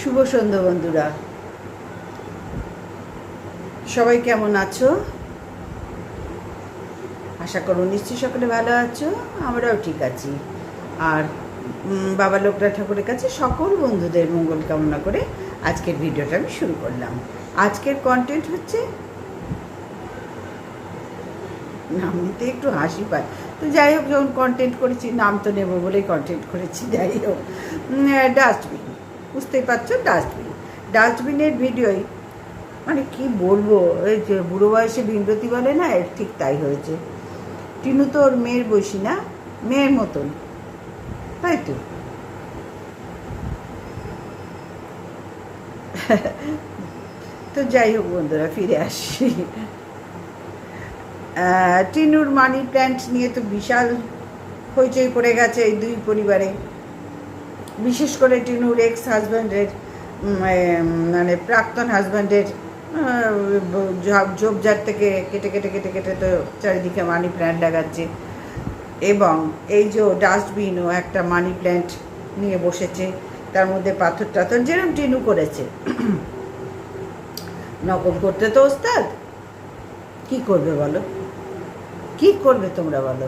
শুভ সন্ধ্যা বন্ধুরা। সবাই কেমন আছো? আশা করো নিশ্চয়ই সকলে ভালো আছো, আমরাও ঠিক আছি। আর বাবা লোকনাথ ঠাকুরের কাছে সকল বন্ধুদের মঙ্গল কামনা করে আজকের ভিডিওটা আমি শুরু করলাম। আজকের কন্টেন্ট হচ্ছে নাম নিতে একটু হাসি পায়। তো যাই হোক, যখন কন্টেন্ট করেছি, নাম তো নেব বলেই কন্টেন্ট করেছি, যাই হোক। ডাস্টবিন বুঝতেই পারছ ডাস্টবিন ডাস্টবিনের ভিডিওই মানে কি বলব, এই যে বুড়ো বয়সে ভীমরতি বলে না, এর ঠিক তাই হয়েছে। টিনু তো ওর মেয়ের বসি না, মেয়ের মতন। তাই তো। তো যাই হোক বন্ধুরা, ফিরে আসি টিনুর মানি প্ল্যান্ট নিয়ে তো বিশাল হইচই পড়ে গেছে এই দুই পরিবারে। বিশেষ করে টিনুর এক্স হাজব্যান্ডের মানে প্রাক্তন হাজব্যান্ডের ঝোপঝাড় থেকে কেটে কেটে কেটে কেটে তো চারিদিকে মানি প্ল্যান্ট লাগাচ্ছে এবং এই যে ডাস্টবিনও একটা মানি প্ল্যান্ট নিয়ে বসেছে, তার মধ্যে পাথর টাথর যেরকম টিনু করেছে। নকল করতে তো ওস্তাদ। কি করবে বলো? কি করবে তোমরা বলো?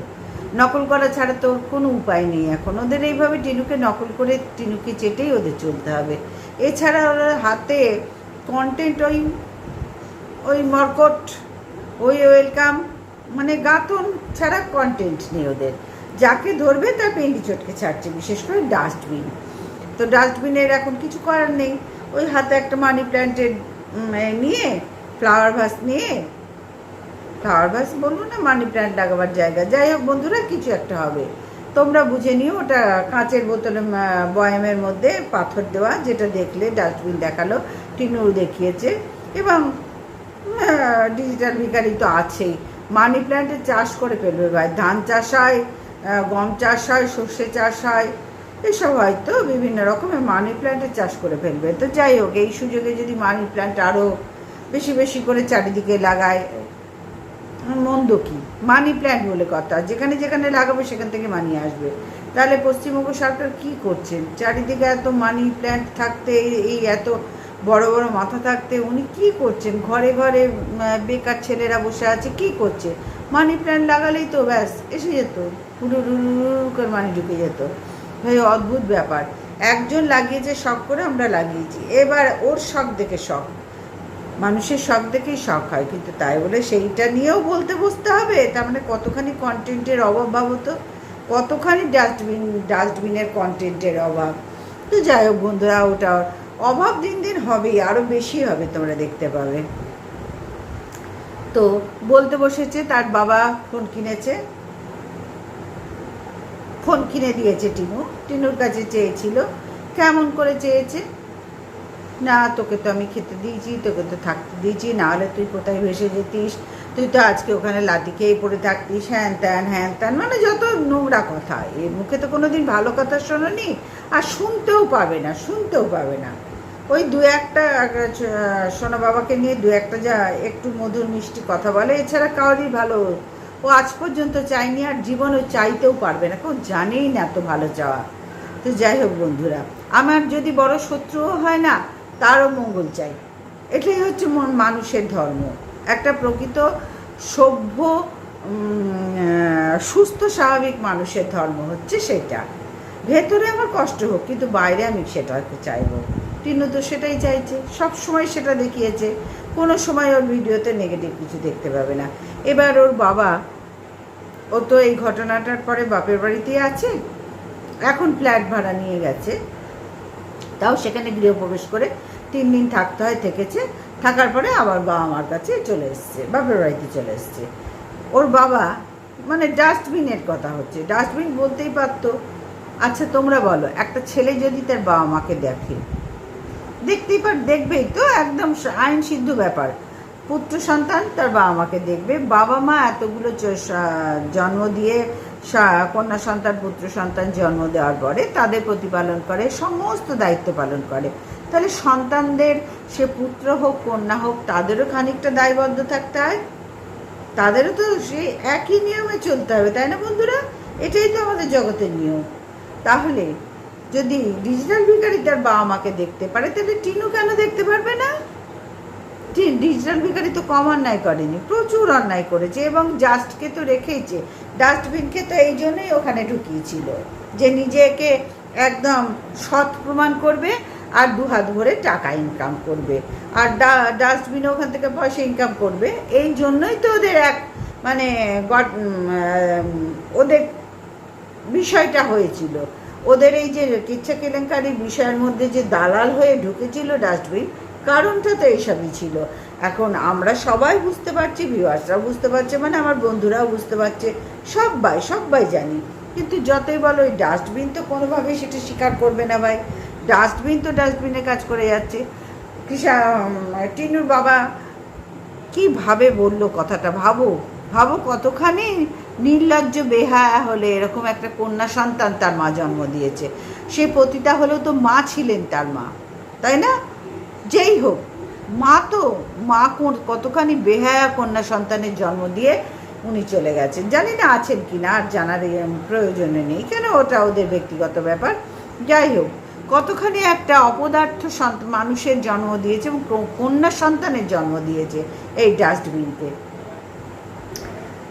নকল করা ছাড়া তো কোনো উপায় নেই এখন। ওদের এইভাবে টিনুকে নকল করে টিনুকে চেটেই ওদের চলতে হবে। এছাড়া ওরা হাতে কন্টেন্ট ওই ওই মর্কট, ওই ওয়েলকাম মানে গাতন ছাড়া কন্টেন্ট নেই ওদের। যাকে ধরবে তার পেন্ডি চটকে ছাড়ছে, বিশেষ করে ডাস্টবিন তো ডাস্টবিনের এখন কিছু করার নেই। ওই হাতে একটা মানি প্ল্যান্টের নিয়ে ফ্লাওয়ার ভাস নিয়ে ভাস বলব না মানি প্ল্যান্ট লাগাবার জায়গা। যাই হোক বন্ধুরা, কিছু একটা হবে। তোমরা বুঝে নিও, ওটা কাঁচের বোতলে বয়ামের মধ্যে পাথর দেওয়া, যেটা দেখলে ডাস্টবিন দেখাল টিনুর দেখিয়েছে। এবং ডিজিটাল ভিকারি তো আছেই। মানি প্ল্যান্টের চাষ করে ফেলবে ভাই। ধান চাষ হয় গম চাষ হয়, সর্ষে চাষ হয়, এসব হয়তো বিভিন্ন রকমের মানি প্ল্যান্টের চাষ করে ফেলবে। তো যাই হোক, এই সুযোগে যদি মানি প্ল্যান্ট আরও বেশি বেশি করে চারিদিকে লাগায় মন্দ কি? মানি প্ল্যান্ট বলে কথা। যেখানে যেখানে লাগাবে সেখান থেকে মানি আসবে। তাহলে পশ্চিমবঙ্গ সরকার কি করছেন চারিদিকে এত মানি প্ল্যান্ট থাকতে, এই- এত বড় বড় মাথা থাকতে উনি কি করছেন? ঘরে ঘরে বেকার ছেলেরা বসে আছে, কি করছে? মানি প্ল্যান্ট লাগালেই তো ব্যাস, এসে যেত। করে মানি ঢুকে যেত। ভাই, অদ্ভুত ব্যাপার। একজন লাগিয়েছে, শখ করে আমরা লাগিয়েছি। এবার ওর শখ দেখে শখ। মানুষের শখ দেখেই শখ হয়, কিন্তু তাই বলে সেইটা নিয়েও বলতে বসতে হবে। তার মানে কতখানি কন্টেন্টের অভাব ভাবো তো? কতখানি ডাস্টবিন ডাস্টবিনের কন্টেন্টের অভাব? তো যাই হোক বন্ধুরা, ওটা অভাব দিন দিন হবেই আরও বেশি হবে তোমরা দেখতে পাবে। তো বলতে বসেছে, তার বাবা ফোন কিনেছে। ফোন কিনে দিয়েছে টিনু। টিনুর কাছে চেয়েছিল, কেমন করে চেয়েছে? না তোকে তো আমি খেতে দিয়েছি তোকে তো থাকতে দিয়েছি না হলে তুই কোথায় ভেসে যেতিস? তুই তো আজকে ওখানে লাঠি খেয়ে পড়ে থাকতিস হ্যান ত্যান হ্যান ত্যান মানে যত নোংরা কথা। এর মুখে তো কোনো দিন ভালো কথা শোনোনি আর শুনতেও পাবে না শুনতেও পাবে না। ওই দু একটা আহ, সোনা বাবাকে নিয়ে দু একটা যা একটু মধুর মিষ্টি কথা বলে এছাড়া কাউরই ভালো ও আজ পর্যন্ত চাইনি আর জীবন ও চাইতেও পারবে না কেউ জানেই না এত ভালো চাওয়া তো যাই হোক বন্ধুরা আমার যদি বড় শত্রুও হয় না তারও মঙ্গল চাই। এটাই হচ্ছে মন- মানুষের ধর্ম। একটা প্রকৃত সভ্য সুস্থ, স্বাভাবিক মানুষের ধর্ম হচ্ছে সেটা। ভেতরে আমার কষ্ট হোক, কিন্তু বাইরে আমি সেটা সেটাকে চাইব। টিনু তো সেটাই চাইছে, সব সময় সেটা দেখিয়েছে। কোনো সময় ওর ভিডিওতে নেগেটিভ কিছু দেখতে পাবে না। এবার ওর বাবা, ও তো এই ঘটনাটার পরে বাপের বাড়িতেই আছে, এখন ফ্ল্যাট ভাড়া নিয়ে গেছে। তাও সেখানে গৃহপ্রবেশ করে তিন দিন থাকতে হয়, থেকেছে। থাকার পরে আবার বাবা মার কাছে চলে এসছে, বাপের বাড়িতে চলে এসছে। ওর বাবা মানে ডাস্টবিনের কথা হচ্ছে। ডাস্টবিন বলতেই পারতো আচ্ছা তোমরা বলো, একটা ছেলে যদি তার বাবা মাকে দেখে। দেখতেই পার, দেখবেই তো, একদম আইন সিদ্ধ ব্যাপার। পুত্র সন্তান তার বাবা মাকে দেখবে। বাবা মা এতগুলো জন্ম দিয়ে কন্যা সন্তান, পুত্র সন্তান জন্ম দেওয়ার পরে তাদের প্রতিপালন করে, সমস্ত দায়িত্ব পালন করে। তাহলে সন্তানদের, সে পুত্র হোক, কন্যা হোক, তাদেরও খানিকটা দায়বদ্ধ থাকতে হয়। তাদেরও তো সে একই নিয়মে চলতে হবে, তাই না বন্ধুরা? এটাই তো আমাদের জগতের নিয়ম। তাহলে যদি ডিজিটাল ভিখারি তার বাবা মাকে দেখতে পারে, তাহলে টিনু কেন দেখতে পারবে না? ডিজিটাল ভিখারি তো কম অন্যায় করেনি, প্রচুর অন্যায় করেছে এবং জাস্টকে তো রেখেইছে। ডাস্টবিনকে তো এই জন্যই ওখানে ঢুকিয়েছিল যে নিজেকে একদম সৎ প্রমাণ করবে আর দু হাত ভরে টাকা ইনকাম করবে। আর ডাস্টবিনে ওখান থেকে পয়সা ইনকাম করবে। এই জন্যই তো ওদের এক মানে ওদের বিষয়টা হয়েছিল। ওদের এই যে কিচ্ছা কেলেঙ্কারির বিষয়ের মধ্যে যে দালাল হয়ে ঢুকেছিল ডাস্টবিন কারণটা তো এইসবই ছিল। এখন আমরা সবাই বুঝতে পারছি ভিউয়ার্সরাও বুঝতে পারছে মানে আমার বন্ধুরাও বুঝতে পারছে সবাই সবাই জানি। কিন্তু যতই বলো, ওই ডাস্টবিন তো কোনোভাবেই সেটা স্বীকার করবে না ভাই। ডাস্টবিন তো ডাস্টবিনে কাজ করে যাচ্ছে। কৃষা টিনুর বাবা কীভাবে বলল কথাটা? ভাবো ভাবো কতখানি নির্লজ্জ বেহায়া হলে এরকম একটা কন্যা সন্তান তার মা জন্ম দিয়েছে। সে পতিতা হলেও তো মা ছিলেন তার মা, তাই না? যেই হোক, মা তো, মা কতখানি বেহায়া কন্যা সন্তানের জন্ম দিয়ে উনি চলে গেছেন। জানি না আছেন কি না আর জানার প্রয়োজনে নেই। কেন ওটা ওদের ব্যক্তিগত ব্যাপার? যাই হোক কতখানি একটা অপদার্থ মানুষের জন্ম দিয়েছে এবং কন্যা সন্তানের জন্ম দিয়েছে এই ডাস্টবিনকে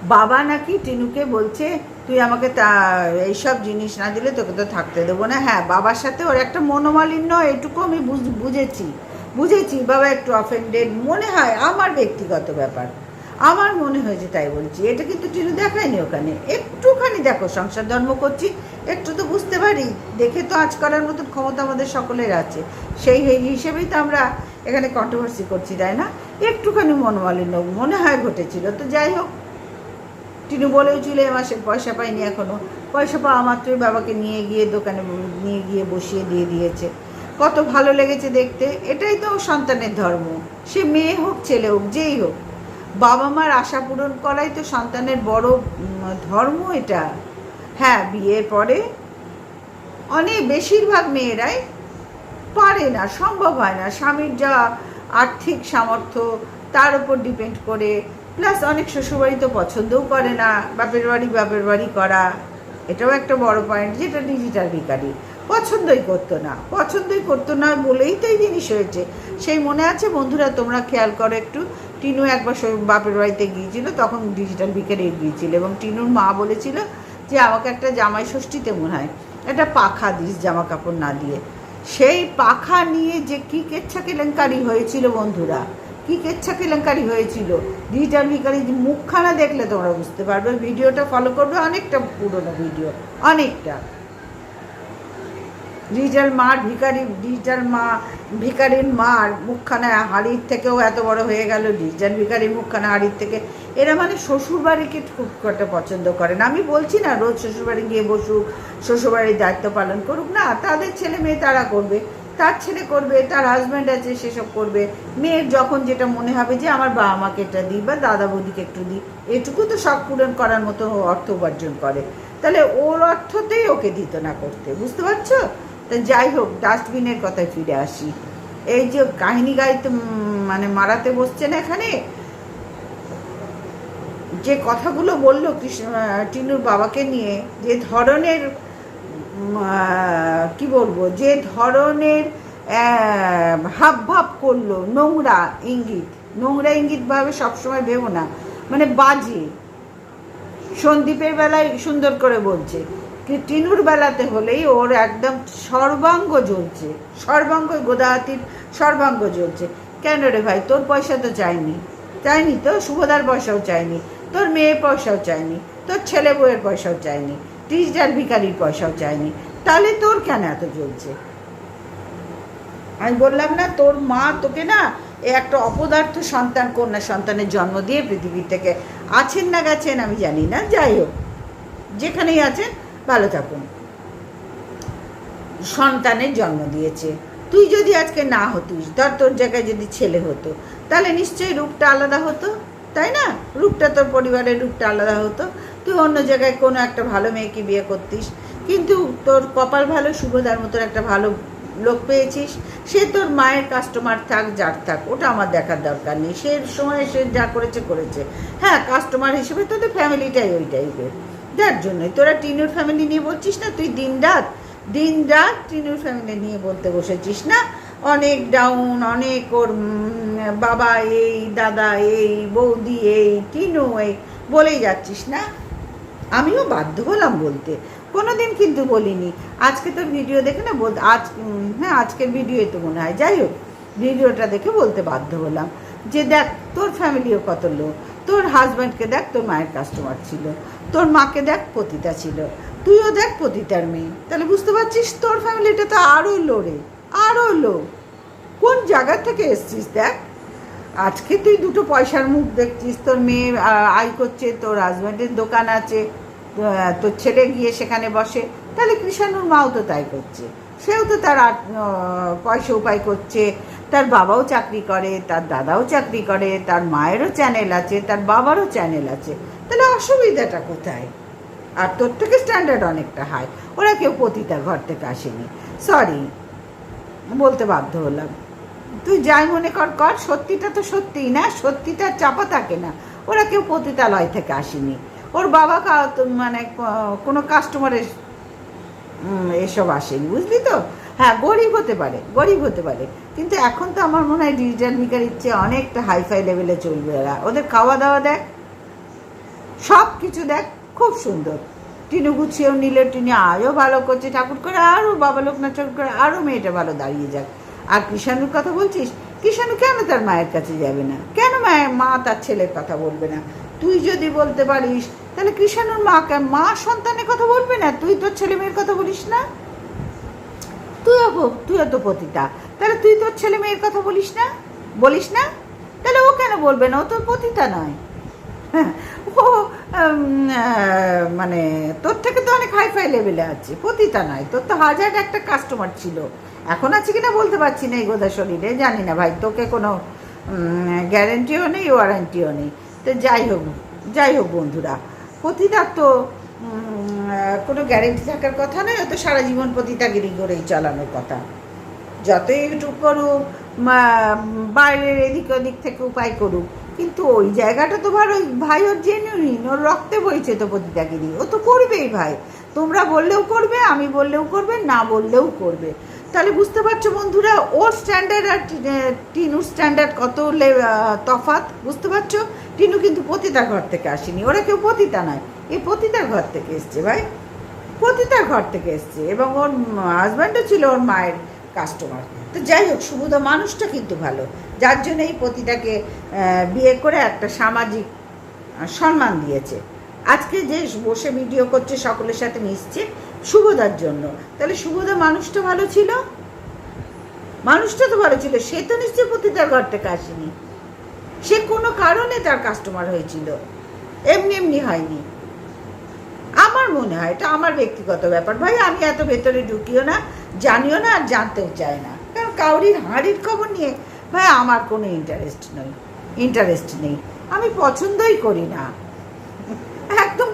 বাবা নাকি টিনুকে বলছে, তুই আমাকে তা, এইসব জিনিস না দিলে তোকে তো থাকতে দেবো না। হ্যাঁ বাবার সাথে ওর একটা মনোমালিন্য, এটুকু আমি বুঝ- বুঝেছি। বুঝেছি, বাবা একটু অফেন্ডেড মনে হয় আমার ব্যক্তিগত ব্যাপার। আমার মনে হয়েছে তাই বলছি। এটা কিন্তু টিনু দেখায়নি ওখানে। একটুখানি দেখো, সংসার ধর্ম করছি একটু তো বুঝতে পারি। দেখে তো আজ করার মতন ক্ষমতা আমাদের সকলের আছে। সেই হিসেবেই তো আমরা এখানে কন্ট্রোভার্সি করছি, তাই না? একটুখানি মনোমালিন্য মনে হয় ঘটেছিল। তো যাই হোক টিনু বলেও ছিল এ মাসে পয়সা পাইনি এখনও পয়সা পাওয়া মাত্রই বাবাকে নিয়ে গিয়ে দোকানে নিয়ে গিয়ে বসিয়ে দিয়ে দিয়েছে। কত ভালো লেগেছে দেখতে। এটাই তো সন্তানের ধর্ম। সে মেয়ে হোক, ছেলে হোক, যেই হোক। বাবা মার আশা পূরণ করাই তো সন্তানের বড় ধর্ম এটা। হ্যাঁ বিয়ের পরে অনেক বেশিরভাগ মেয়েরাই পারে না, সম্ভব হয় না। স্বামীর যা আর্থিক সামর্থ্য, তার উপর ডিপেন্ড করে। প্লাস অনেক শ্বশুরবাড়ি তো পছন্দও করে না, বাপের বাড়ি বাপের বাড়ি করা। এটাও একটা বড় পয়েন্ট যেটা ডিজিটাল ভিকারি পছন্দই করতো না। পছন্দই করতো না বলেই তো এই জিনিস হয়েছে। সেই মনে আছে বন্ধুরা, তোমরা খেয়াল করো একটু, টিনু একবার বাপের বাড়িতে গিয়েছিল, তখন ডিজিটাল ভিকারি গিয়েছিল এবং টিনুর মা বলেছিল যে আমাকে একটা জামাই ষষ্ঠীতে মনে হয়, একটা পাখা দিস জামা কাপড় না দিয়ে। সেই পাখা নিয়ে যে কী কেচ্ছা কেলেঙ্কারি হয়েছিল বন্ধুরা, কী কেচ্ছা কেলেঙ্কারি হয়েছিল? ডিজিটাল ভিকারি মুখখানা দেখলে তোমরা বুঝতে পারবে, ভিডিওটা ফলো করবে, অনেকটা পুরোনো ভিডিও, অনেকটা। ডিজিটাল মার ভিকারি ডিজিটাল মা ভিকারির মার মুখখানা হাড়ির থেকেও এত বড় হয়ে গেল ডিজিটাল ভিকারির মুখখানা হাড়ির থেকে। এরা মানে শ্বশুরবাড়িকে খুব একটা পছন্দ করে না। আমি বলছি না, রোজ শ্বশুরবাড়ি গিয়ে বসুক শ্বশুরবাড়ির দায়িত্ব পালন করুক। না, তাদের ছেলে মেয়ে তারা করবে। তার ছেলে করবে, তার হাজব্যান্ড আছে, সেসব করবে। মেয়ের যখন যেটা মনে হবে যে, আমার বাবা মাকে এটা দিই বা দাদা বৌদিকে একটু দিই, এটুকু তো শখ পূরণ করার মতো অর্থ উপার্জন করে। তাহলে ওর অর্থতেই ওকে দিত না করতে। বুঝতে পারছ? তা যাই হোক ডাস্টবিনের কথায় ফিরে আসি। এই যে কাহিনী গাইতে মানে মারাতে বসছে না এখানে যে কথাগুলো বলল কৃষ্ণ টিনুর বাবাকে নিয়ে যে ধরনের কি বলব যে ধরনের আহ, ভাব করল নোংরা ইঙ্গিত। নোংরা ইঙ্গিত ভাবে সবসময় ভেবো না। মানে বাজে। সন্দীপের বেলায় সুন্দর করে বলছে। টিনুর বেলাতে হলেই ওর একদম সর্বাঙ্গ জ্বলছে। সর্বাঙ্গ গোদাহাতির সর্বাঙ্গ জ্বলছে। কেন রে ভাই? তোর পয়সা তো চাইনি। চাইনি তো? শুভদার পয়সাও চাইনি। তোর মেয়ের পয়সাও চাইনি। তোর ছেলে বউয়ের পয়সাও চাইনি। ডিজিটাল ভিকারির পয়সাও চাইনি। তাহলে তোর কেন এত জ্বলছে? আমি বললাম না, তোর মা তোকে না এ একটা অপদার্থ সন্তান, কন্যা সন্তানের জন্ম দিয়ে পৃথিবী থেকে আছেন না গেছেন আমি জানি না। যাই হোক, যেখানেই আছেন থাকুন। সন্তানের জন্ম দিয়েছে। তুই যদি আজকে না হতিস, ধর তোর জায়গায় যদি ছেলে হতো, তাহলে নিশ্চয়ই রূপটা আলাদা হতো, তাই না? রূপটা তোর পরিবারের রূপটা আলাদা হতো। তুই অন্য জায়গায় কোনো একটা ভালো মেয়েকে বিয়ে করতিস, কিন্তু তোর কপাল ভালো শুভদার মতন একটা ভালো লোক পেয়েছিস, সে তোর মায়ের কাস্টমার থাক, যার থাক, ওটা আমার দেখার দরকার নেই। সে সময় সে যা করেছে করেছে। হ্যাঁ কাস্টমার হিসেবে তোদের ফ্যামিলিটাই ওই টাইপের যার জন্যই। তোরা টিনুর ফ্যামিলি নিয়ে বলছিস না, তুই দিন রাত দিন রাত টিনুর ফ্যামিলি নিয়ে বলতে বসেছিস না? অনেক ডাউন অনেক ওর বাবা এই, দাদা এই, বৌদি এই, টিনু এই, বলেই যাচ্ছিস না? আমিও বাধ্য হলাম বলতে। কোনোদিন কিন্তু বলিনি। আজকে তোর ভিডিও দেখে না বল আজ হ্যাঁ আজকের ভিডিওই তো মনে হয়। যাই হোক ভিডিওটা দেখে বলতে বাধ্য হলাম। যে দেখ, তোর ফ্যামিলিও কত লোক। তোর হাজব্যান্ডকে দেখ, তোর মায়ের কাস্টমার ছিল, তোর মাকে দেখ, পতিতা ছিল, তুইও দেখ পতিতার মেয়ে। তাহলে বুঝতে পারছিস তোর ফ্যামিলিটা তো আরও লো রে আরও লো কোন জায়গা থেকে এসছিস দেখ? আজকে তুই দুটো পয়সার মুখ দেখছিস, তোর মেয়ে আয় করছে, তোর হাজব্যান্ডের দোকান আছে তোর ছেলে গিয়ে সেখানে বসে। তাহলে কৃষাণুর মাও তো তাই করছে, সেও তো তার পয়সা উপায় করছে তার বাবাও চাকরি করে, তার দাদাও চাকরি করে, তার মায়েরও চ্যানেল আছে, তার বাবারও চ্যানেল আছে। তাহলে অসুবিধাটা কোথায়? আর তোর থেকে স্ট্যান্ডার্ড অনেকটা হাই ওরা কেউ পতিতা ঘর থেকে আসেনি। সরি বলতে বাধ্য হলাম। তুই যাই মনে কর কর, সত্যিটা তো সত্যিই না, সত্যিটা চাপা থাকে না। ওরা কেউ পতিতালয় থেকে আসেনি। ওর বাবা মানে কোনো কাস্টমারের এসব আসেনি, বুঝলি তো? হ্যাঁ গরিব হতে পারে, গরিব হতে পারে। কিন্তু এখন তো আমার মনে হয় ডিজিটাল ভিকারির চেয়ে অনেকটা হাইফাই লেভেলে চলবে ওরা। ওদের খাওয়া দাওয়া দেখ সব কিছু দেখ, খুব সুন্দর। টিনু গুছিয়েও নিল, টিনু আজও ভালো করছে। ঠাকুর করে আরও বাবা লোকনাথ ঠাকুর করে আরও মেয়েটা ভালো দাঁড়িয়ে যাক। আর কৃষাণুর কথা বলছিস? কৃষাণু কেন তার মায়ের কাছে যাবে না? কেন মায়ের, মা তার ছেলের কথা বলবে না? তুই যদি বলতে পারিস, তাহলে কৃষাণুর মা কেন মা সন্তানের কথা বলবে না? তুই তোর ছেলে মেয়ের কথা বলিস না? তুইও তুইও তো পতিতা তাহলে তুই তোর ছেলে মেয়ের কথা বলিস না? বলিস না? তাহলে ও কেন বলবে না? ও তোর পতিতা নয়। ও মানে তোর থেকে তো অনেক হাইফাই লেভেলে আছে। পতিতা নয়। তোর তো হাজার একটা কাস্টমার ছিল। এখন আছে কিনা বলতে পারছি না এই গোদা শরীরে। জানি না ভাই, তোকে কোনো গ্যারেন্টিও নেই ওয়ারেন্টিও নেই। তো যাই হোক যাই হোক বন্ধুরা পতিতার তো কোনো গ্যারেন্টি থাকার কথা নয় ও তো সারা জীবন পতিতাগিরি করেই চালানোর কথা। যত ইউটিউব করুক বাইরের এদিক ওদিক থেকে উপায় করুক, কিন্তু ওই জায়গাটা তো ওই ভাই ওর জেনুইন ওর রক্তে বইছে তো পতিতাগিরি। ও তো করবেই ভাই। তোমরা বললেও করবে, আমি বললেও করবে, না বললেও করবে। তাহলে বুঝতে পারছ বন্ধুরা, ওর স্ট্যান্ডার্ড আর টিনুর স্ট্যান্ডার্ড কত তফাৎ? বুঝতে পারছ? টিনু কিন্তু পতিতার ঘর থেকে আসেনি, ওরা কেউ পতিতা নয়। এই পতিতার ঘর থেকে এসছে ভাই। পতিতার ঘর থেকে এসছে এবং ওর হাজব্যান্ডও ছিল ওর মায়ের কাস্টমার তো যাই হোক শুভদা মানুষটা কিন্তু ভালো। যার জন্য এই পতিটাকে বিয়ে করে একটা সামাজিক সম্মান দিয়েছে। আজকে যে বসে ভিডিও করছে, সকলের সাথে মিশছে। শুভদার জন্য। তাহলে শুভদা মানুষটা ভালো ছিল? মানুষটা তো ভালো ছিল। সে তো নিশ্চয়ই পতিতার ঘর থেকে আসেনি সে কোনো কারণে তার কাস্টমার হয়েছিল। এমনি এমনি হয়নি। আমার মনে হয়, এটা আমার ব্যক্তিগত ব্যাপার। ভাই, আমি এত ভেতরে ঢুকিও না, জানিও না আর জানতেও চাই না। কারণ কাউরির হাঁড়ির খবর নিয়ে, ভাই, আমার কোনো ইন্টারেস্ট নেই। ইন্টারেস্ট নেই। আমি পছন্দই করি না।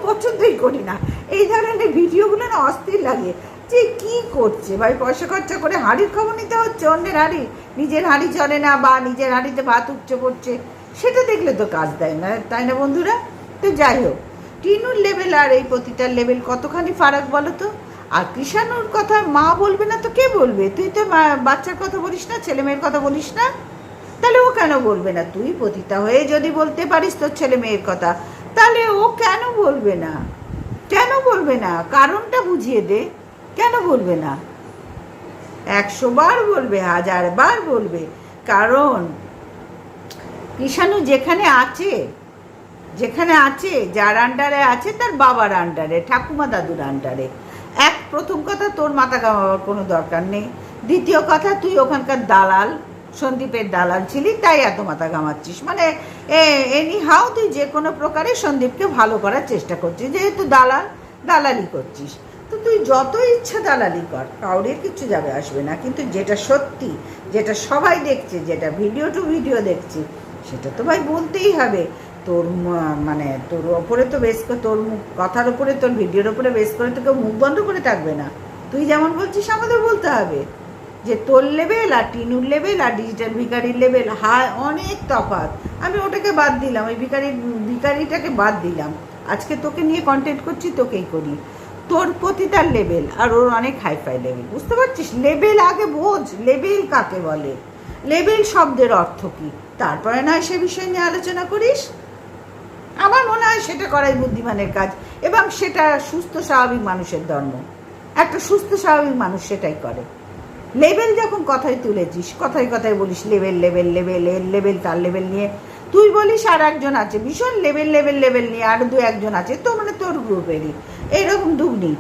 পছন্দই করি না। এই ধরনের ভিডিওগুলো না অস্থির লাগে। যে কি করছে? ভাই, পয়সা খরচা করে হাঁড়ির খবর নিতে হচ্ছে অন্যের হাঁড়ি? নিজের হাঁড়ি চলে না বা নিজের হাঁড়িতে ভাত উপচে পড়ছে, সেটা দেখলে তো কাজ দেয় না, তাই না বন্ধুরা? তো যাই হোক, টিনুর লেভেল আর এই প্রতিটার লেভেল কতখানি ফারাক বলো তো? আর কৃষাণুর কথা মা বলবে না তো কে বলবে? তুই তো বাচ্চার কথা বলিস না, ছেলে মেয়ের কথা বলিস না? তাহলে ও কেন বলবে না? তুই পতিতা হয়ে যদি বলতে পারিস তোর ছেলে মেয়ের কথা। তাহলে ও কেন বলবে না? কেন বলবে না? কারণটা বুঝিয়ে দে। কেন বলবে না? একশো বার বলবে, হাজার বার বলবে। কারণ কৃষাণু যেখানে আছে যেখানে আছে, যার আন্ডারে আছে, তার বাবার আন্ডারে ঠাকুমা দাদুর আন্ডারে এক প্রথম কথা তোর মাথা কামাবার কোনো দরকার নেই। দ্বিতীয় কথা, তুই ওখানকার দালাল। সন্দীপের দালাল ছিলি, তাই এত মাথা ঘামাচ্ছিস। মানে এনি হাও তুই যে কোনো প্রকারে সন্দীপকে ভালো করার চেষ্টা করছিস, যেহেতু দালাল, দালালি করছিস। তো তুই যত ইচ্ছা দালালি কর কাউরে কিচ্ছু যাবে আসবে না। কিন্তু যেটা সত্যি, যেটা সবাই দেখছে, যেটা ভিডিও টু ভিডিও দেখছি, সেটা তো ভাই বলতেই হবে। তোর মানে তোর ওপরে তো বেশ করে তোর মুখ, কথার ওপরে, তোর ভিডিওর ওপরে বেশ করে তো কেউ মুখ বন্ধ করে থাকবে না। তুই যেমন বলছিস, আমাদের বলতে হবে। যে তোর লেভেল আর টিনুর লেভেল আর ডিজিটাল ভিকারির লেভেল হায়, অনেক তফাৎ। আমি ওটাকে বাদ দিলাম, ওই ভিকারি ভিকারিটাকে বাদ দিলাম। আজকে তোকে নিয়ে কন্টেন্ট করছি, তোকেই করি। তোর প্রতি তার লেভেল আর ওর অনেক হাইফাই লেভেল বুঝতে পারছিস? লেভেল আগে বোঝ লেভেল কাকে বলে? লেভেল শব্দের অর্থ কী? তারপরে নয় সে বিষয় নিয়ে আলোচনা করিস। আমার মনে হয় সেটা করাই বুদ্ধিমানের কাজ, এবং সেটা সুস্থ স্বাভাবিক মানুষের ধর্ম। একটা সুস্থ স্বাভাবিক মানুষ সেটাই করে। লেভেল যখন কথায় তুলেছিস, কথায় কথায় বলিস, লেভেল লেভেল লেভেল এর লেভেল, তার লেভেল নিয়ে। তুই বলিস আর একজন আছে, ভীষণ লেভেল লেভেল লেভেল নিয়ে আর দু একজন আছে, তো মানে তোর গ্রুপেরই। এইরকম দুগ্নি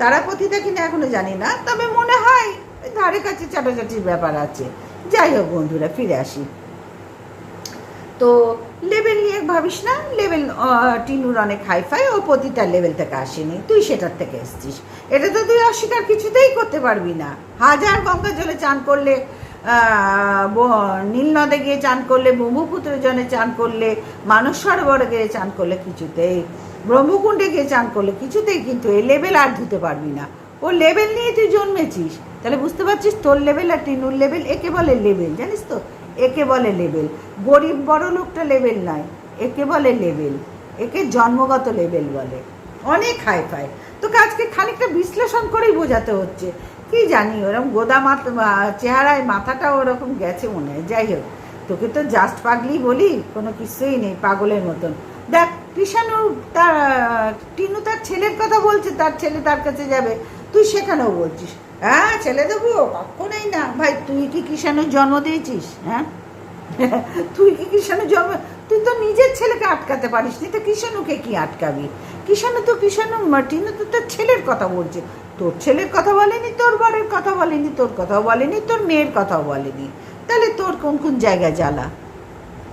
তারা পতিতা কিনা এখনও জানি না, তবে মনে হয় ধারে কাছে চাটাচাটির ব্যাপার আছে। যাই হোক বন্ধুরা, ফিরে আসি। তো লেভেল ভাবিস না? লেভেল টিনুর অনেক হাইফাই ও পতিতার লেভেল থেকে আসেনি। তুই সেটার থেকে এসছিস। এটা তো তুই অস্বীকার কিছুতেই করতে পারবি না। হাজার গঙ্গা জলে চান করলে নীল নদে গিয়ে চান করলে ব্রহ্মপুত্র জলে চান করলে, মানস সরোবরে গিয়ে চান করলে কিছুতেই, ব্রহ্মকুণ্ডে গিয়ে চান করলে কিছুতেই কিন্তু এই লেভেল আর ধুতে পারবি না। ও লেভেল নিয়ে তুই জন্মেছিস। তাহলে বুঝতে পারছিস তোর লেভেল আর টিনুর লেভেল একে বলে লেভেল জানিস তো? একে বলে লেভেল গরিব বড় লোকটা লেভেল নয়। একে বলে লেভেল একে জন্মগত লেভেল বলে। অনেক হাই ফাই তোকে আজকে খানিকটা বিশ্লেষণ করেই বোঝাতে হচ্ছে। কি জানি ওরকম গোদা মাথা চেহারায় মাথাটা ওরকম গেছে মনে হয়। যাই হোক, তোকে তো জাস্ট পাগলি বলি, কোনো কিছুই নেই পাগলের মতন। দেখ কৃষাণু তার টিনু তার ছেলের কথা বলছে, তার ছেলে তার কাছে যাবে। তুই সেখানেও বলছিস। হ্যাঁ ছেলে দেবো কখনোই না। ভাই, তুই কি কিষাণুর জন্ম দিয়েছিস? হ্যাঁ? তুই কি কিষাণুর জন্ম তুই তো নিজের ছেলেকে আটকাতে পারিস নি তো কিষাণুকে কি আটকাবি? কিষাণু তো কিষাণু টিনু তো তোর ছেলের কথা বলছে। তোর ছেলের কথা বলেনি, তোর বরের কথা বলেনি, তোর কথাও বলেনি, তোর মেয়ের কথাও বলেনি। তাহলে তোর কোন কোন জায়গায় জ্বালা?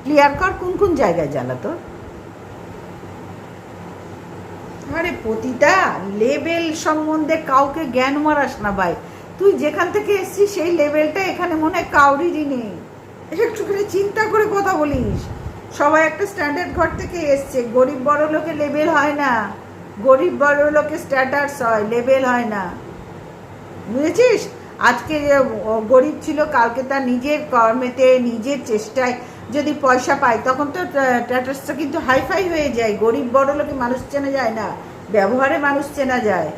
ক্লিয়ার কর, কোন কোন জায়গায় জ্বালা তোর? আরে পতিতা, লেভেল সম্বন্ধে কাউকে জ্ঞান মারাস না ভাই। তুই যেখান থেকে এসছিস, সেই লেভেলটা এখানে মনে হয় কাউরিরই নেই। একটুখানি চিন্তা করে কথা বলিস। সবাই একটা স্ট্যান্ডার্ড ঘর থেকে এসছে। গরিব বড় লোকে লেভেল হয় না। গরিব বড় লোকে স্ট্যাটাস হয় লেবেল হয় না। বুঝেছিস? আজকে গরিব ছিল, কালকে তার নিজের কর্মেতে, নিজের চেষ্টায় যদি পয়সা পায়, তখন তো স্ট্যাটাসটা কিন্তু হাইফাই হয়ে যায়। গরিব বড় লোকে মানুষ চেনা যায় না। ব্যবহারে মানুষ চেনা যায়।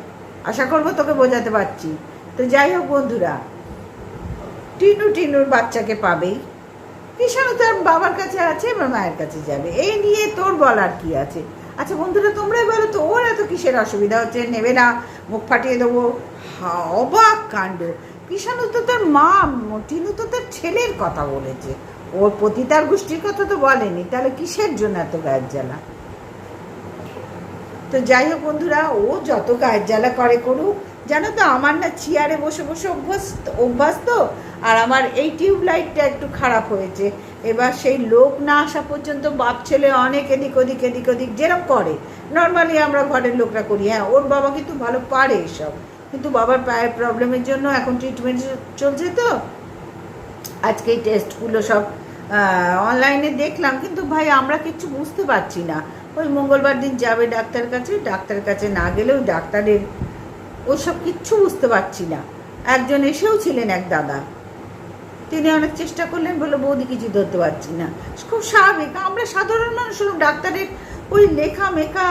আশা করব তোকে বোঝাতে পারছি। তো যাই হোক বন্ধুরা, টিনু টিনুর বাচ্চাকে পাবেই। কিষাণু তার বাবার কাছে আছে, এবার মায়ের কাছে যাবে। এই নিয়ে তোর বলার কি আছে? আচ্ছা বন্ধুরা, তোমরাই বলো তো, ওর এত কিসের অসুবিধা হচ্ছে? নেবে না, মুখ ফাটিয়ে দেবো। অবাক কাণ্ড। কিষাণু তো তার মা, টিনু তো তার ছেলের কথা বলেছে। ওর পতিতার গোষ্ঠীর কথা তো বলেনি, তাহলে কিসের জন্য এত গায়ের জ্বালা তো যাই হোক বন্ধুরা, ও যত গায়ের জ্বালা করে করুক, জানো তো, আমার না চেয়ারে বসে বসে অভ্যস্ত অভ্যাস তো আর আমার এই টিউব লাইটটা একটু খারাপ হয়েছে। এবার সেই লোক না আসা পর্যন্ত বাপ ছেলে অনেক এদিক ওদিক এদিক ওদিক যেরকম করে। নর্মালি আমরা ঘরের লোকরা করি হ্যাঁ ওর বাবা কিন্তু ভালো পারে এসব। কিন্তু বাবার পায়ের প্রবলেমের জন্য এখন ট্রিটমেন্ট চলছে তো। আজকে এই টেস্টগুলো সব অনলাইনে দেখলাম, কিন্তু ভাই আমরা কিচ্ছু বুঝতে পারছি না। ওই মঙ্গলবার দিন যাবে ডাক্তার কাছে ডাক্তার কাছে না গেলেও ডাক্তারের ওসব কিচ্ছু বুঝতে পারছি না। একজন এসেও ছিলেন এক দাদা। তিনি অনেক চেষ্টা করলেন বলে বৌদি, কিছু ধরতে পারছি না। খুব স্বাভাবিক। আমরা সাধারণ মানুষ হলাম ডাক্তারের ওই লেখা মেখা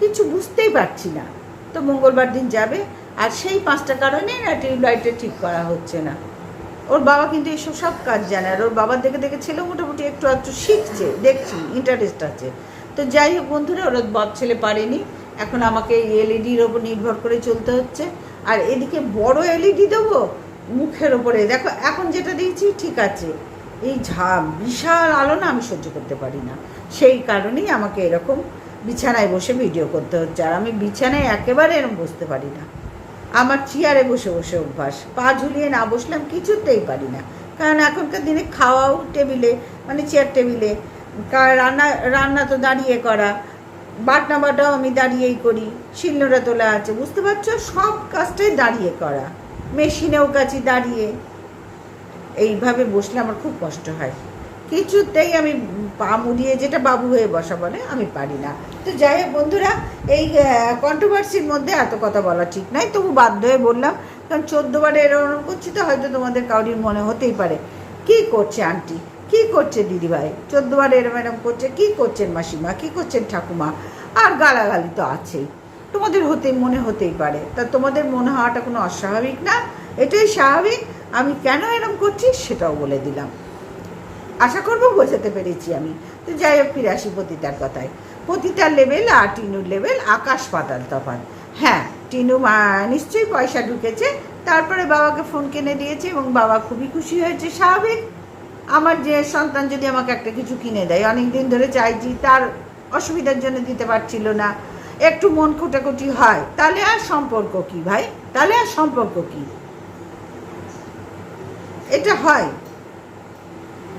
কিছু বুঝতেই পারছি না। তো মঙ্গলবার দিন যাবে, আর সেই পাঁচটা কারণে না টিউবলাইটটা ঠিক করা হচ্ছে না। ওর বাবা কিন্তু এইসব সব কাজ জানে, আর ওর বাবার দেখে দেখে ছেলে মোটামুটি একটু একটু শিখছে, দেখছি ইন্টারেস্ট আছে। তো যাই হোক বন্ধুরা, ওরা বাপ ছেলে পারেনি। এখন আমাকে এলইডির ওপর নির্ভর করে চলতে হচ্ছে। আর এদিকে বড় এলইডি দেবো? মুখের ওপরে। দেখো, এখন যেটা দিয়েছি ঠিক আছে, এই ঝা, বিশাল আলো না আমি সহ্য করতে পারি না। সেই কারণেই আমাকে এরকম বিছানায় বসে ভিডিও করতে হচ্ছে। আর আমি বিছানায় একেবারে এরকম বসতে পারি না। আমার চেয়ারে বসে বসে অভ্যাস। পা ঝুলিয়ে না বসলাম, কিছুতেই পারি না। কারণ এখনকার দিনে খাওয়াও টেবিলে মানে চেয়ার টেবিলে রান্না রান্না তো দাঁড়িয়ে করা। বাটনা বাটাও আমি দাঁড়িয়েই করি। শিলনোড়া তোলা আছে, বুঝতে পারছ? সব কাজটাই দাঁড়িয়ে করা। মেশিনেও কাছে দাঁড়িয়ে এইভাবে বসলে আমার খুব কষ্ট হয়। কিছুতেই আমি পা মুড়িয়ে যেটা বাবু হয়ে বসা বলে আমি পারি না। তো যাই হোক বন্ধুরা, এই কন্ট্রোভার্সির মধ্যে এত কথা বলা ঠিক নয় তবু বাধ্য হয়ে বললাম, কারণ চোদ্দোবারে এরকম করছি তো হয়তো তোমাদের কাউরির মনে হতেই পারে। কি করছে আন্টি? কি করছে দিদিভাই? চোদ্দোবার এরম এরম করছে, কি করছেন মাসিমা? কি করছেন ঠাকুমা? আর গালাগালি তো আছেই। তোমাদের হতে, মনে হতেই পারে। তা তোমাদের মনে হওয়াটা কোনো অস্বাভাবিক না, এটাই স্বাভাবিক। আমি কেন এরম করছি সেটাও বলে দিলাম। আশা করব বোঝাতে পেরেছি আমি। তো যাই হোক, ফিরে আসি পতিতার কথায়। পতিতার লেভেল আর টিনুর লেভেল আকাশ পাতাল তফাৎ। হ্যাঁ টিনু নিশ্চয়ই পয়সা ঢুকেছে। তারপরে বাবাকে ফোন কিনে দিয়েছে এবং বাবা খুবই খুশি হয়েছে, স্বাভাবিক। আমার যে সন্তান যদি আমাকে একটা কিছু কিনে দেয় অনেক দিন ধরে চাইছি, তার অসুবিধার জন্য দিতে পারছিল না। একটু মন কোটাকুটি হয়, তাহলে আর সম্পর্ক কি ভাই? তাহলে আর সম্পর্ক কি? এটা হয়।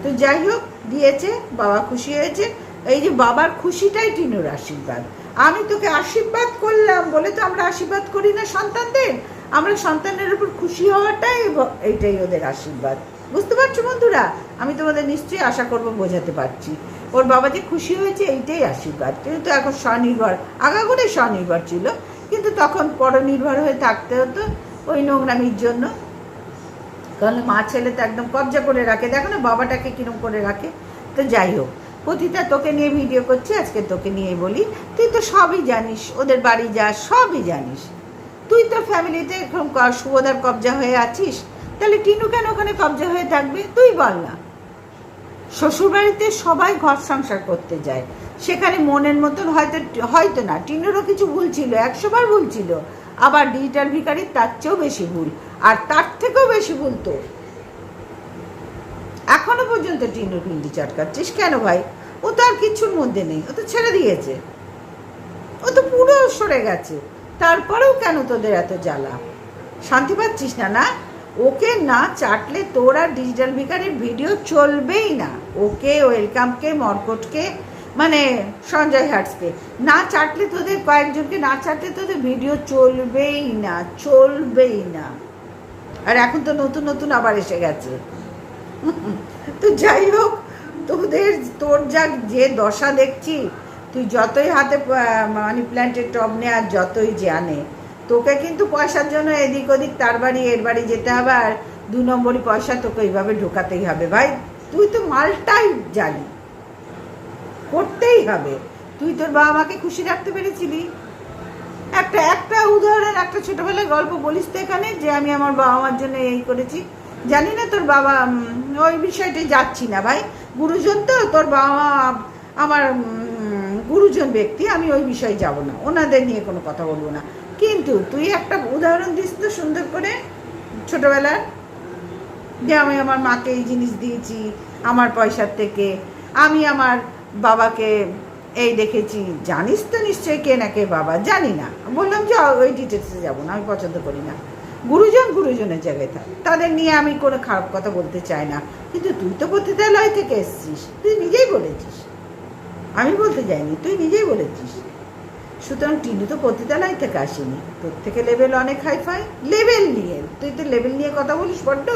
তো যাই হোক, দিয়েছে, বাবা খুশি হয়েছে। এই যে বাবার খুশিটাই টিনুর আশীর্বাদ। আমি তোকে আশীর্বাদ করলাম বলে তো আমরা আশীর্বাদ করি না সন্তানদের? আমরা সন্তানের উপর খুশি হওয়াটাই এইটাই ওদের আশীর্বাদ। বুঝতে পারছ বন্ধুরা? আমি তোমাদের নিশ্চয়ই আশা করব বোঝাতে পারছি। ওর বাবা যে খুশি হয়েছে এইটাই আশীর্বাদ। কিন্তু এখন স্বনির্ভর, আগাগোড়ে স্বনির্ভর ছিল, কিন্তু তখন পরনির্ভর হয়ে থাকতে হতো ওই নোংরামির জন্য। কারণ মা ছেলে তো একদম কবজা করে রাখে। দেখো না বাবাটাকে কিরম করে রাখে। তো যাই হোক প্রতিটা তোকে নিয়ে ভিডিও করছি, আজকে তোকে নিয়ে বলি। তুই তো সবই জানিস, ওদের বাড়ি যাস সবই জানিস। তুই তো ফ্যামিলিতে এরকম শুভদার কবজা হয়ে আছিস? তাহলে টিনু কেন ওখানে কবজা হয়ে থাকবে? তুই বল না। শ্বশুরবাড়িতে সবাই ঘর সংসার করতে যায়। সেখানে মনের মতন হয়তো হয়তো না, টিনুরও কিছু ভুল ছিল একশো বার ভুল ছিল। আবার ডিজিটাল ভিকারির তার চেয়েও বেশি ভুল, আর তার থেকেও বেশি ভুল তো এখনও পর্যন্ত টিনুর পিন্ডি চটকাচ্ছিস কেন ভাই? ও তো আর কিছুর মধ্যে নেই, ও তো ছেড়ে দিয়েছে। ও তো পুরো সরে গেছে। তারপরেও কেন তোদের এত জ্বালা? শান্তি পাচ্ছিস না না? ওকে না চাটলে তোর আর ডিজিটাল ভিকারির ভিডিও চলবেই না। ওকে, ওয়েলকামকে, মর্কটকে মানে সঞ্জয় হার্টসকে। না চাটলে তোদের, কয়েকজনকে না চাটলে তোদের ভিডিও চলবেই না চলবেই না। আর এখন তো নতুন নতুন আবার এসে গেছে। তো যাই হোক, তোদের, তোর যা যে দশা দেখছি তুই যতই হাতে মানি প্ল্যান্টের টব নে আর যতই জানে, তোকে কিন্তু পয়সার জন্য এদিক ওদিক তার বাড়ি, এর বাড়ি যেতে হবে আর দু নম্বরই পয়সা তোকে এইভাবে ঢোকাতেই হবে। ভাই, তুই তো মালটাই জানি করতেই হবে। তুই তোর বাবা মাকে খুশি রাখতে পেরেছিলি? একটা একটা উদাহরণ, একটা ছোটবেলায় গল্প বলিস তো এখানে, যে আমি আমার বাবা মার জন্য এই করেছি। জানি না তোর বাবা ওই বিষয়টাই যাচ্ছি না ভাই। গুরুজন তো, তোর বাবা আমার গুরুজন ব্যক্তি, আমি ওই বিষয়ে যাব না। ওনাদের নিয়ে কোনো কথা বলব না। কিন্তু তুই একটা উদাহরণ দিস তো সুন্দর করে। ছোটবেলার যে আমি আমার মাকে এই জিনিস দিয়েছি, আমার পয়সার থেকে। আমি আমার বাবাকে এই দেখেছি। জানিস তো নিশ্চয়ই কে না কে বাবা? জানি না। বললাম যে ওই ডিটেলসে যাব না, আমি পছন্দ করি না। গুরুজন গুরুজনের জায়গায় থাক। তাদের নিয়ে আমি কোনো খারাপ কথা বলতে চাই না। কিন্তু তুই তো পতিতালয় থেকে এসছিস। তুই নিজেই বলেছিস। আমি বলতে যাইনি, তুই নিজেই বলেছিস। সুতরাং টিনু তো পতিতালয় থেকে আসেনি। তোর থেকে লেভেল অনেক হাই ফাই লেভেল নিয়ে। তুই তো লেভেল নিয়ে কথা বলিস বড্ড,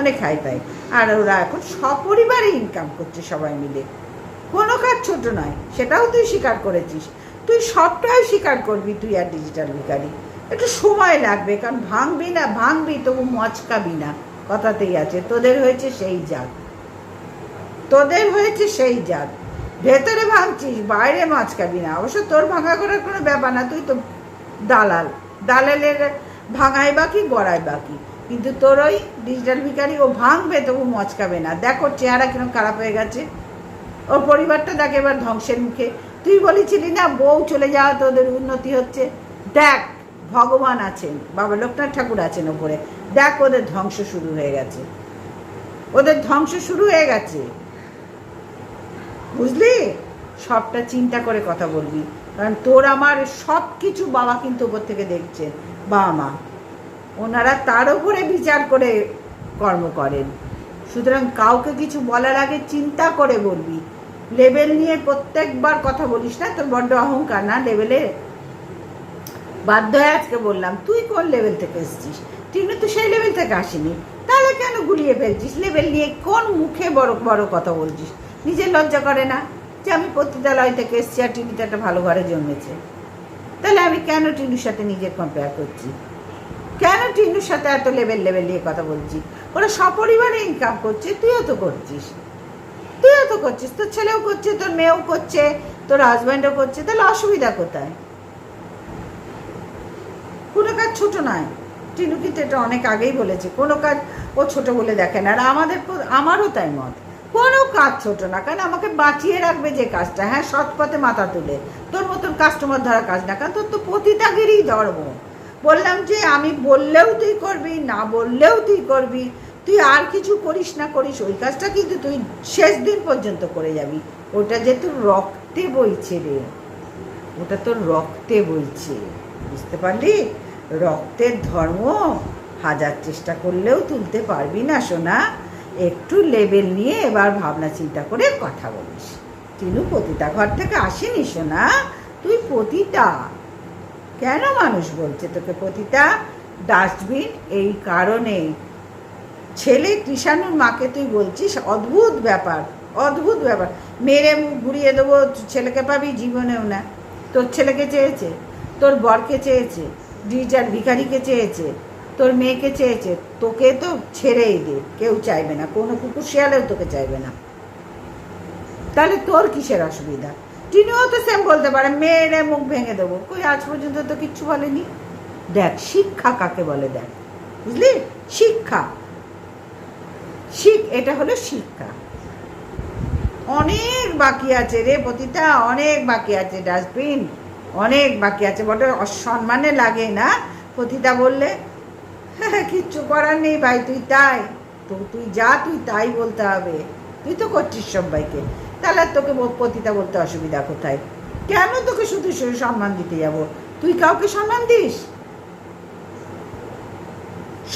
অনেক হাই ফাই আর ওরা এখন সপরিবারে ইনকাম করছে সবাই মিলে। কোনো কাজ ছোট নয়, সেটাও তুই স্বীকার করেছিস। তুই সবটাই স্বীকার করবি তুই আর ডিজিটাল ভিকারি একটু সময় লাগবে, কারণ ভাঙবি না, ভাঙবি, তবু মচকাবি না। কথাতেই আছে, তোদের হয়েছে সেই জাত। তোদের হয়েছে সেই জাত। ভেতরে ভাঙছিস, বাইরে মাছকাবি না। অবশ্য তোর ভাঙা করার কোনো ব্যাপার না, তুই তো দালাল। দালালের ভাঙায় বাকি গড়ায় বাকি। কিন্তু তোর ওই ডিজিটাল ভিকারি ও ভাঙবে, তবু মচকাবে না। দেখো চেহারা কীরকম খারাপ হয়ে গেছে। ওর পরিবারটা দেখ, এবার ধ্বংসের মুখে। তুই বলেছিলি না, বউ চলে যাওয়া তোদের উন্নতি হচ্ছে? দেখ, ভগবান আছেন, বাবা লোকনাথ ঠাকুর আছেন ওপরে। দেখ, ওদের ধ্বংস শুরু হয়ে গেছে। ওদের ধ্বংস শুরু হয়ে গেছে। বুঝলি? সবটা চিন্তা করে কথা বলবি। কারণ তোর আমার সব কিছু বাবা কিন্তু ওপর থেকে দেখছে, বাবা মা। ওনারা তার উপরে বিচার করে কর্ম করেন। সুতরাং কাউকে কিছু বলার আগে চিন্তা করে বলবি। লেভেল নিয়ে প্রত্যেকবার কথা বলিস না, তোর বড্ড অহংকার না লেভেলে বাধ্য হয়ে আজকে বললাম, তুই কোন লেভেল থেকে এসেছিস? টিনু তো সেই লেভেল থেকে আসেনি। তাহলে কেন গুলিয়ে ফেলছিস? লেভেল নিয়ে কোন মুখে বড় বড় কথা বলছিস? নিজের লজ্জা করে না যে আমি পতিতালয় থেকে এসেছি আর টিনুতে একটা ভালো ঘরে জন্মেছে। তাহলে আমি কেন টিনুর সাথে নিজের কম্পেয়ার করছি? কেন টিনুর সাথে এত লেভেল লেভেল নিয়ে কথা বলছি? ওরা সপরিবারে ইনকাম করছে, তুইও তো করছিস। তুইও তো করছিস, তোর ছেলেও করছে, তোর মেয়েও করছে, তোর হাজব্যান্ডও করছে, তাহলে অসুবিধা কোথায়? কোনো কাজ ছোট নয়। টিনু কিন্তু এটা অনেক আগেই বলেছে, কোনো কাজ ও ছোট বলে দেখে না। আর আমাদের আমারও তাই মত। কোনো কাজ ছোট না, কারণ আমাকে বাঁচিয়ে রাখবে যে কাজটা। হ্যাঁ সৎ পথে মাথা তুলে। তোর মতন কাস্টমার ধরা কাজ না, কারণ তোর তো পতিতাগিরই ধর্ম। বললাম যে আমি বললেও তুই করবি, না বললেও তুই করবি। তুই আর কিছু করিস না করিস, ওই কাজটা কিন্তু তুই শেষ দিন পর্যন্ত করে যাবি। ওটা যে তোর রক্তে বইছে রে। ওটা তোর রক্তে বইছে। বুঝতে পারলি? রক্তের ধর্ম হাজার চেষ্টা করলেও তুলতে পারবি না, সোনা। একটু লেবেল নিয়ে এবার ভাবনা চিন্তা করে কথা বলিস। তিনু পতিতা ঘর থেকে আসেনি সোনা, তুই পতিতা। কেন মানুষ বলছে তোকে পতিতা? ডাস্টবিন এই কারণে। ছেলে কৃষাণুর মাকে তুই বলছিস? অদ্ভুত ব্যাপার অদ্ভুত ব্যাপার। মেরে মুখ ঘুরিয়ে দেবো, ছেলেকে পাবি? জীবনেও না। তোর ছেলেকে চেয়েছে, তোর বরকে চেয়েছে, ডিজার ভিখারিকে চেয়েছে তোর মেয়েকে চেয়েছে, তোকে তো ছেড়েই দে, কেউ চাইবে না, কোনো কুকুর শিয়ালেও তোকে চাইবে না। তাহলে তোর কিসের অসুবিধা? টিনুও তো সেম বলতে পারে মেয়েরে মুখ ভেঙে দেবো। কই, আজ পর্যন্ত তো কিচ্ছু বলেনি। দেখ, শিক্ষা কাকে বলে দেখ, বুঝলি? শিক্ষা। শিখ এটা হলো শিক্ষা। অনেক বাকি আছে রে পতিতা, অনেক বাকি আছে ডাস্টবিন, অনেক বাকি আছে, বটে, অসম্মানে লাগে না। পতিতা বললে কিচ্ছু করার নেই ভাই, তুই তাই। তো তুই যা, তুই তাই বলতে হবে। তুই তো করছিস সবাইকে। তাহলে আর তোকে পতিতা বলতে অসুবিধা কোথায়? কেন তোকে শুধু শুধু সম্মান দিতে যাব? তুই কাউকে সম্মান দিস?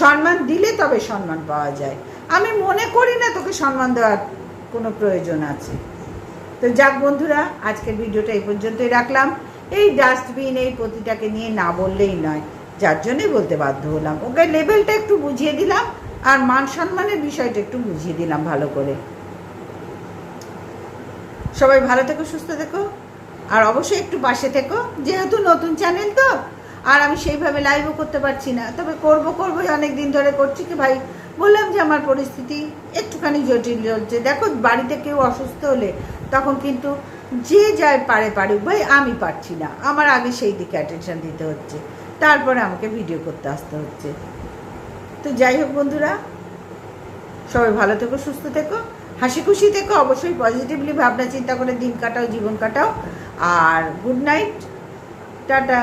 সম্মান দিলে তবে সম্মান পাওয়া যায়। আমি মনে করি না তোকে সম্মান দেওয়ার কোনো প্রয়োজন আছে। তো যাক বন্ধুরা, আজকের ভিডিওটা এই পর্যন্তই রাখলাম। এই ডাস্টবিন এই পতিটাকে নিয়ে না বললেই নয়। যার জন্যই বলতে বাধ্য হলাম। ওকে লেভেলটা একটু বুঝিয়ে দিলাম, আর মান সম্মানের বিষয়টা একটু বুঝিয়ে দিলাম ভালো করে। সবাই ভালো থেকো, সুস্থ থেকো, আর অবশ্যই একটু পাশে থেকো, যেহেতু নতুন চ্যানেল তো, আর আমি সেইভাবে লাইভও করতে পারছি না। তবে করব করব অনেক দিন ধরে করছি কি ভাই? বললাম যে আমার পরিস্থিতি একটুখানি জটিল চলছে। দেখো, বাড়িতে কেউ অসুস্থ হলে তখন কিন্তু যে যায় পারে পারুক, ভাই, আমি পারছি না। আমার আগে সেই দিকে অ্যাটেনশন দিতে হচ্ছে। তারপরে আমাকে ভিডিও করতে আসতে হচ্ছে। তো যাই হোক বন্ধুরা, সবাই ভালো থেকো, সুস্থ থেকো, হাসি খুশি থেকো, অবশ্যই পজিটিভলি ভাবনা চিন্তা করে দিন কাটাও, জীবন কাটাও, আর গুড নাইট টাটা।